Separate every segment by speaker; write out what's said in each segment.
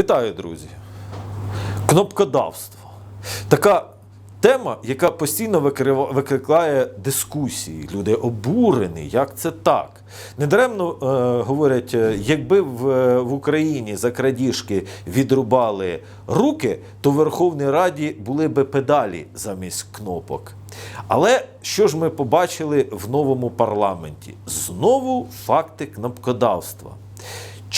Speaker 1: Вітаю, друзі! Кнопкодавство. Така тема, яка постійно викликає дискусії. Люди обурені, як це так. Недаремно е, говорять, е, якби в, е, в Україні за крадіжки відрубали руки, то в Верховній Раді були би педалі замість кнопок. Але що ж ми побачили в новому парламенті? Знову факти кнопкодавства.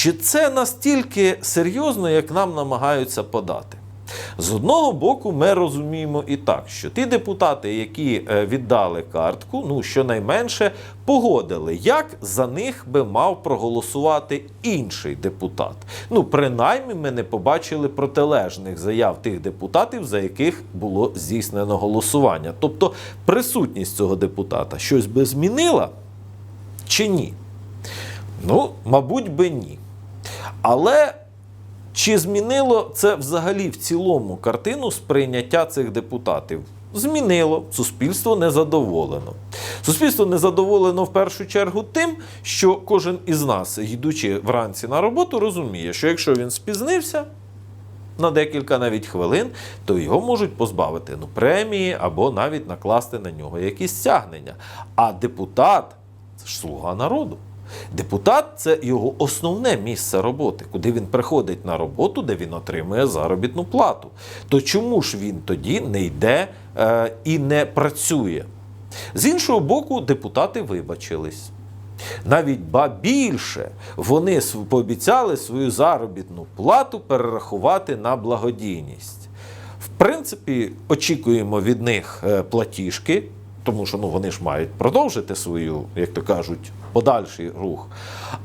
Speaker 1: Чи це настільки серйозно, як нам намагаються подати? З одного боку, ми розуміємо і так, що ті депутати, які е, віддали картку, ну щонайменше погодили, як за них би мав проголосувати інший депутат. Ну, принаймні, ми не побачили протилежних заяв тих депутатів, за яких було здійснено голосування. Тобто присутність цього депутата щось би змінила чи ні? Ну, мабуть би ні. Але чи змінило це взагалі в цілому картину сприйняття цих депутатів? Змінило. Суспільство незадоволено. Суспільство незадоволено в першу чергу тим, що кожен із нас, йдучи вранці на роботу, розуміє, що якщо він спізнився, на декілька навіть хвилин, то його можуть позбавити ну, премії або навіть накласти на нього якісь стягнення. А депутат це ж слуга народу. Депутат це його основне місце роботи, куди він приходить на роботу, де він отримує заробітну плату. То чому ж він тоді не йде е, і не працює? З іншого боку, депутати вибачились. Навіть ба більше вони пообіцяли свою заробітну плату перерахувати на благодійність. В принципі, очікуємо від них е, платіжки, тому що ну, вони ж мають продовжити свою, як то кажуть, подальший рух.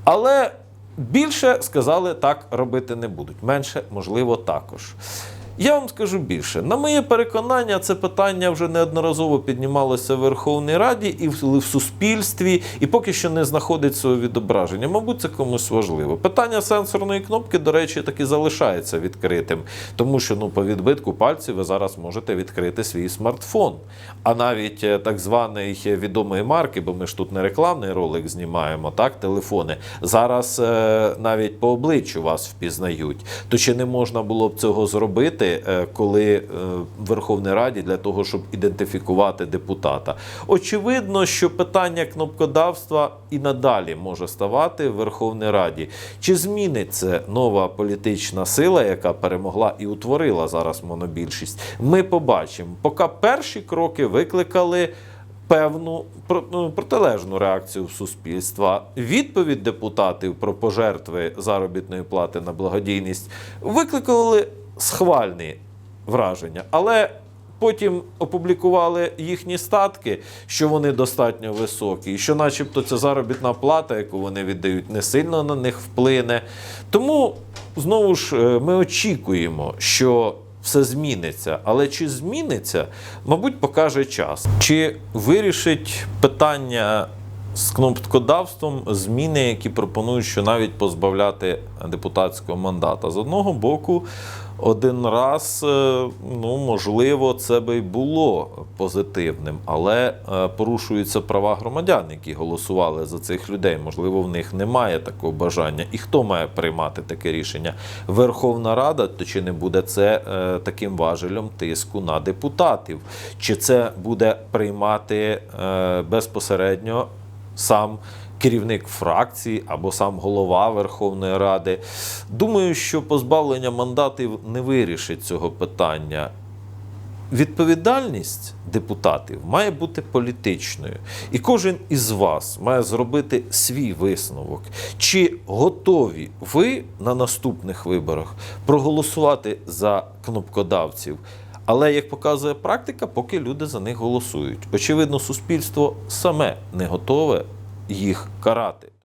Speaker 1: Але більше сказали, так робити не будуть. Менше, можливо, також. Я вам скажу більше. На моє переконання, це питання вже неодноразово піднімалося в Верховній Раді і в, суспільстві, і поки що не знаходить свого відображення. Мабуть, це комусь важливо. Питання сенсорної кнопки, до речі, таки залишається відкритим, тому що ну, по відбитку пальців ви зараз можете відкрити свій смартфон. А навіть е, так званий відомої марки, бо ми ж тут не рекламний ролик знімаємо, так, телефони. Зараз е, навіть по обличчю вас впізнають. То чи не можна було б цього зробити, е, коли е, в Верховній Раді для того, щоб ідентифікувати депутата? Очевидно, що питання кнопкодавства і надалі може ставати в Верховній Раді. Чи зміниться нова політична сила, яка перемогла і утворила зараз монобільшість? Ми побачимо. Поки перші кроки викликали певну ну, протилежну реакцію суспільства. Відповідь депутатів про пожертви заробітної плати на благодійність викликали схвальні враження. Але потім опублікували їхні статки, що вони достатньо високі, і що, начебто, ця заробітна плата, яку вони віддають, не сильно на них вплине. Тому знову ж е, ми очікуємо, що все зміниться. Але чи зміниться, мабуть, покаже час. Чи вирішить питання з кнопкодавством зміни, які пропонують, що навіть позбавляти депутатського мандата. З одного боку, один раз, е, ну можливо, це би й було позитивним, але е, порушуються права громадян, які голосували за цих людей. Можливо, в них немає такого бажання. І хто має приймати таке рішення? Верховна Рада, то чи не буде це е, таким важелем тиску на депутатів? Чи це буде приймати безпосередньо сам керівник фракції або сам голова Верховної Ради. Думаю, що позбавлення мандатів не вирішить цього питання. Відповідальність депутатів має бути політичною, і кожен із вас має зробити свій висновок. Чи готові ви на наступних виборах проголосувати за кнопкодавців? Але як показує практика, поки люди за них голосують. Очевидно, суспільство саме не готове їх карати.